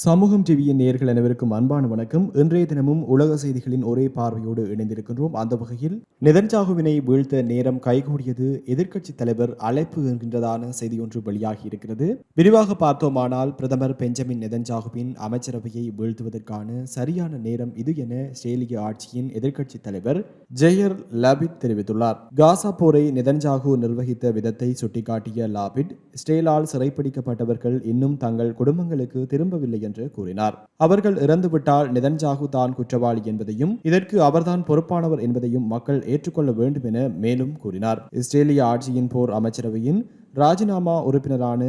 சமூகம் டிவியின் நேர்கள் அனைவருக்கும் அன்பான வணக்கம். இன்றைய தினமும் உலக செய்திகளின் ஒரே பார்வையோடு இணைந்திருக்கின்றோம். அந்த வகையில் நெதன்ஜாகுவினை வீழ்த்த நேரம் கைகூடியது எதிர்க்கட்சி தலைவர் அழைப்பு என்கின்றதான செய்தி ஒன்று வெளியாகி இருக்கிறது. விரிவாக பார்த்தோமானால் பிரதமர் பெஞ்சமின் நெதன்ஜாகுவின் அமைச்சரவையை வீழ்த்துவதற்கான சரியான நேரம் இது என ஸ்ரேலிய ஆட்சியின் எதிர்க்கட்சி தலைவர் ஜெயர் லாபிட் தெரிவித்துள்ளார். காசா போரை நெதன்ஜாகு நிர்வகித்த விதத்தை சுட்டிக்காட்டிய லாபிட் ஸ்டேலால் சிறைப்பிடிக்கப்பட்டவர்கள் இன்னும் தங்கள் குடும்பங்களுக்கு திரும்பவில்லை என்று கூறினார். அவர்கள் இறந்துவிட்டால் நிதன்ஜாகு தான் குற்றவாளி என்பதையும் இதற்கு அவர்தான் பொறுப்பானவர் என்பதையும் மக்கள் ஏற்றுக்கொள்ள வேண்டும் என மேலும் கூறினார். இஸ்ரேலிய ஆட்சியின் போர் அமைச்சரவையின் ராஜினாமா உறுப்பினரான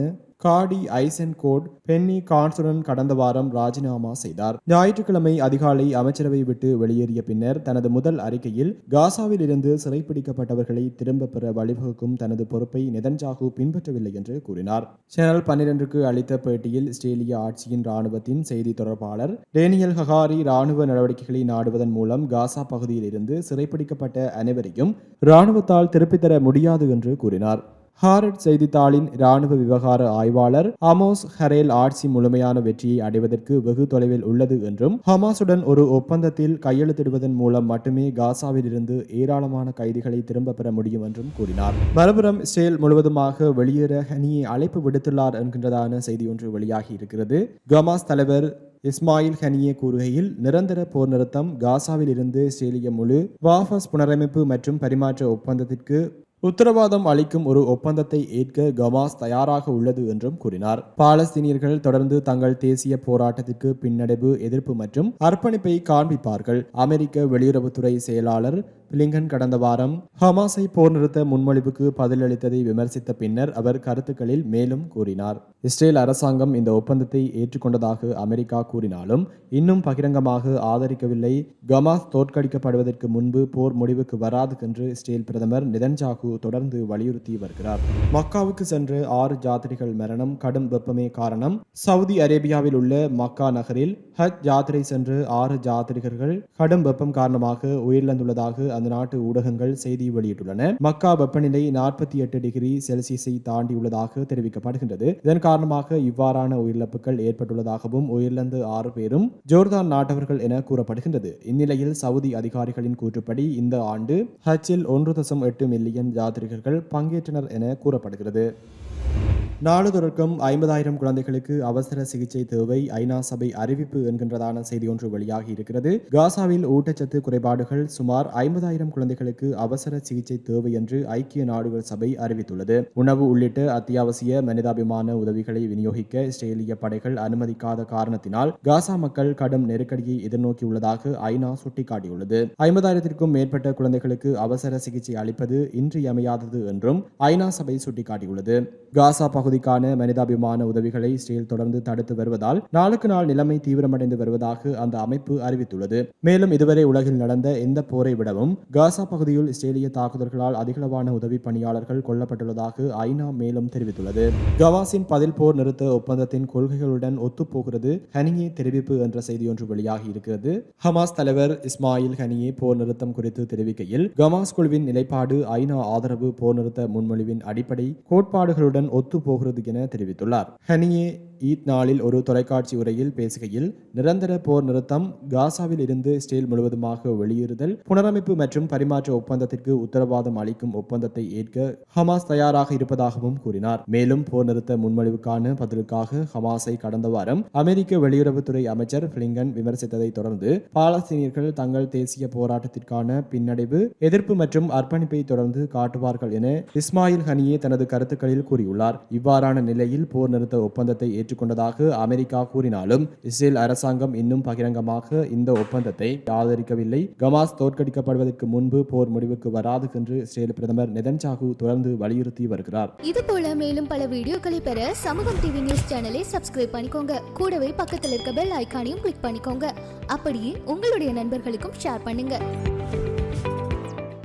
காடி ஐசன் கோட் பென்னி கான்சுடன் கடந்த வாரம் ராஜினாமா செய்தார். ஞாயிற்றுக்கிழமை அதிகாலை அமைச்சரவை விட்டு வெளியேறிய பின்னர் தனது முதல் அறிக்கையில் காசாவில் இருந்து சிறைப்பிடிக்கப்பட்டவர்களை திரும்ப பெற வழிவகுக்கும் தனது பொறுப்பை நெதன்ஜாகு பின்பற்றவில்லை என்று கூறினார். சேனல் பன்னிரண்டுக்கு அளித்த பேட்டியில் இஸ்ரேலிய ஆட்சியின் ராணுவத்தின் செய்தி தொடர்பாளர் டேனியல் ஹகாரி ராணுவ நடவடிக்கைகளை நாடுவதன் மூலம் காசா பகுதியில் இருந்து சிறைப்பிடிக்கப்பட்ட அனைவரையும் ராணுவத்தால் திருப்பித்தர முடியாது என்று கூறினார். ஹாரட் செய்தித்தாளின் இராணுவ விவகார ஆய்வாளர் ஹமாஸ் ஹரேல் ஆட்சி முழுமையான வெற்றியை அடைவதற்கு வெகு தொலைவில் உள்ளது என்றும் ஹமாஸுடன் ஒரு ஒப்பந்தத்தில் கையெழுத்திடுவதன் மூலம் மட்டுமே காசாவில் இருந்து ஏராளமான கைதிகளை திரும்ப பெற முடியும் என்றும் கூறினார். மறுபுறம் இஸ்ரேல் முழுவதுமாக வெளியேற ஹனியை அழைப்பு விடுத்துள்ளார் என்கின்றதான செய்தி ஒன்று வெளியாகி இருக்கிறது. கமாஸ் தலைவர் இஸ்மாயில் ஹனியே கூறுகையில் நிரந்தர போர் நிறுத்தம் காசாவில் இருந்து இஸ்ரேலிய முழு வாபஸ் புனரமைப்பு மற்றும் பரிமாற்ற ஒப்பந்தத்திற்கு உத்தரவாதம் அளிக்கும் ஒரு ஒப்பந்தத்தை ஏற்க கமாஸ் தயாராக உள்ளது என்றும் கூறினார். பாலஸ்தீனியர்கள் தொடர்ந்து தங்கள் தேசிய போராட்டத்திற்கு பின்னடைவு எதிர்ப்பு மற்றும் அர்ப்பணிப்பை காண்பிப்பார்கள். அமெரிக்க வெளியுறவுத்துறை செயலாளர் பிளிங்கன் கடந்த வாரம் ஹமாஸை போர் நிறுத்த முன்மொழிவுக்கு பதிலளித்ததை விமர்சித்த பின்னர் அவர் கருத்துக்களில் மேலும் கூறினார். இஸ்ரேல் அரசாங்கம் இந்த ஒப்பந்தத்தை ஏற்றுக்கொண்டதாக அமெரிக்கா கூறினாலும் இன்னும் பகிரங்கமாக ஆதரிக்கவில்லை. கமாஸ் தோற்கடிக்கப்படுவதற்கு முன்பு போர் முடிவுக்கு வராது என்று இஸ்ரேல் பிரதமர் நிதன்ஜாகு தொடர்ந்து வலியுறுத்தி வருகிறார். மக்காவுக்கு சென்று ஆறு ஜாத்திரைகள் மரணம் கடும் வெப்பமே காரணம். சவுதி அரேபியாவில் உள்ள மக்கா நகரில் ஹஜ் யாத்திரை சென்று ஆறு ஜாத்திரிகர்கள் கடும் வெப்பம் காரணமாக உயிரிழந்துள்ளதாக அந்த நாட்டு ஊடகங்கள் செய்தி வெளியிட்டுள்ளன. மக்கா வெப்பநிலை நாற்பத்தி எட்டு டிகிரி செல்சியஸை தாண்டியுள்ளதாக தெரிவிக்கப்படுகின்றது. இதன் காரணமாக இவ்வாறான உயிரிழப்புகள் ஏற்பட்டுள்ளதாகவும் உயிரிழந்து ஆறு பேரும் ஜோர்தான் நாட்டவர்கள் என கூறப்படுகின்றது. இந்நிலையில் சவுதி அதிகாரிகளின் கூற்றுப்படி இந்த ஆண்டு ஹச்சில் ஒன்று தசம் எட்டு மில்லியன் யாத்ரிகர்கள் பங்கேற்றனர் என கூறப்படுகிறது. நாடு ஐம்பதாயிரம் குழந்தைகளுக்கு அவசர சிகிச்சை தேவை. ஐநா சபை அறிவிப்பு என்கின்றதான செய்தி ஒன்று வெளியாகி இருக்கிறது. காசாவில் ஊட்டச்சத்து குறைபாடுகள் சுமார் ஐம்பதாயிரம் குழந்தைகளுக்கு அவசர சிகிச்சை தேவை என்று ஐக்கிய நாடுகள் சபை அறிவித்துள்ளது. உணவு உள்ளிட்ட அத்தியாவசிய மனிதாபிமான உதவிகளை விநியோகிக்க இஸ்ரேலிய படைகள் அனுமதிக்காத காரணத்தினால் காசா மக்கள் கடும் நெருக்கடியை எதிர்நோக்கியுள்ளதாக ஐநா சுட்டிக்காட்டியுள்ளது. ஐம்பதாயிரத்திற்கும் மேற்பட்ட குழந்தைகளுக்கு அவசர சிகிச்சை அளிப்பது இன்றியமையாதது என்றும் ஐநா சபை சுட்டிக்காட்டியுள்ளது. காசா பகுதிக்கான மனிதாபிமான உதவிகளை இஸ்ரேல் தொடர்ந்து தடுத்து வருவதால் நாளுக்கு நாள் நிலைமை தீவிரமடைந்து வருவதாக அந்த அமைப்பு அறிவித்துள்ளது. மேலும் இதுவரை உலகில் நடந்த எந்த போரை விடவும் காசா பகுதியில் இஸ்ரேலிய தாக்குதல்களால் அதிகளவான உதவி பணியாளர்கள் கொல்லப்பட்டுள்ளதாக ஐநா மேலும் தெரிவித்துள்ளது. கவாசின் பதில் போர் நிறுத்த ஒப்பந்தத்தின் கொள்கைகளுடன் ஒத்துப்போகிறது ஹனியே தெரிவிப்பு என்ற செய்தி ஒன்று வெளியாகி இருக்கிறது. ஹமாஸ் தலைவர் இஸ்மாயில் ஹனியே போர் நிறுத்தம் குறித்து தெரிவிக்கையில் கமாஸ் குழுவின் நிலைப்பாடு ஐநா ஆதரவு போர் நிறுத்த முன்மொழிவின் அடிப்படை கோட்பாடுகளுடன் ஒத்துப்போ போகிறது என தெரிவித்துள்ளார். ஹனியே ஈத் நாளில் ஒரு தொலைக்காட்சி உரையில் பேசுகையில் நிரந்தர போர் நிறுத்தம் காசாவில் இருந்து இஸ்ரேல் முழுவதுமாக வெளியேறுதல் புனரமைப்பு மற்றும் பரிமாற்ற ஒப்பந்தத்திற்கு உத்தரவாதம் அளிக்கும் ஒப்பந்தத்தை ஏற்க ஹமாஸ் தயாராக இருப்பதாகவும் கூறினார். மேலும் போர் நிறுத்த முன்மொழிவுக்கான பதிலுக்காக ஹமாஸை கடந்த வாரம் அமெரிக்க வெளியுறவுத்துறை அமைச்சர் பிளிங்கன் விமர்சித்ததை தொடர்ந்து பாலஸ்தீனியர்கள் தங்கள் தேசிய போராட்டத்திற்கான பின்னடைவு எதிர்ப்பு மற்றும் அர்ப்பணிப்பை தொடர்ந்து காட்டுவார்கள் என இஸ்மாயில் ஹனியே தனது கருத்துக்களில் கூறியுள்ளார். இவ்வாறு இவ்வாறான நிலையில் போர் நிறுத்த ஒப்பந்தத்தை ஏற்றுக்கொண்டதாக அமெரிக்கா கூறினாலும் இஸ்ரேல் அரசாங்கம் இன்னும் பகிரங்கமாக இந்த ஒப்பந்தத்தை ஆதரிக்கவில்லை. கமாஸ் தோற்கடிக்கப்படுவதற்கு முன்பு போர் முடிவுக்கு வராது என்று இஸ்ரேல் பிரதமர் நெதன்ஜாகு தொடர்ந்து வலியுறுத்தி வருகிறார். இது போல மேலும் பல வீடியோக்களை பெற சமூகம் டிவி நியூஸ் சேனலை சப்ஸ்கிரைப் பண்ணிக்கோங்க. கூடவே பக்கத்தில் இருக்க பெல் ஐகானையும் கிளிக் பண்ணிக்கோங்க. அப்படியே உங்களுடைய நண்பர்களுக்கும் ஷேர் பண்ணுங்க.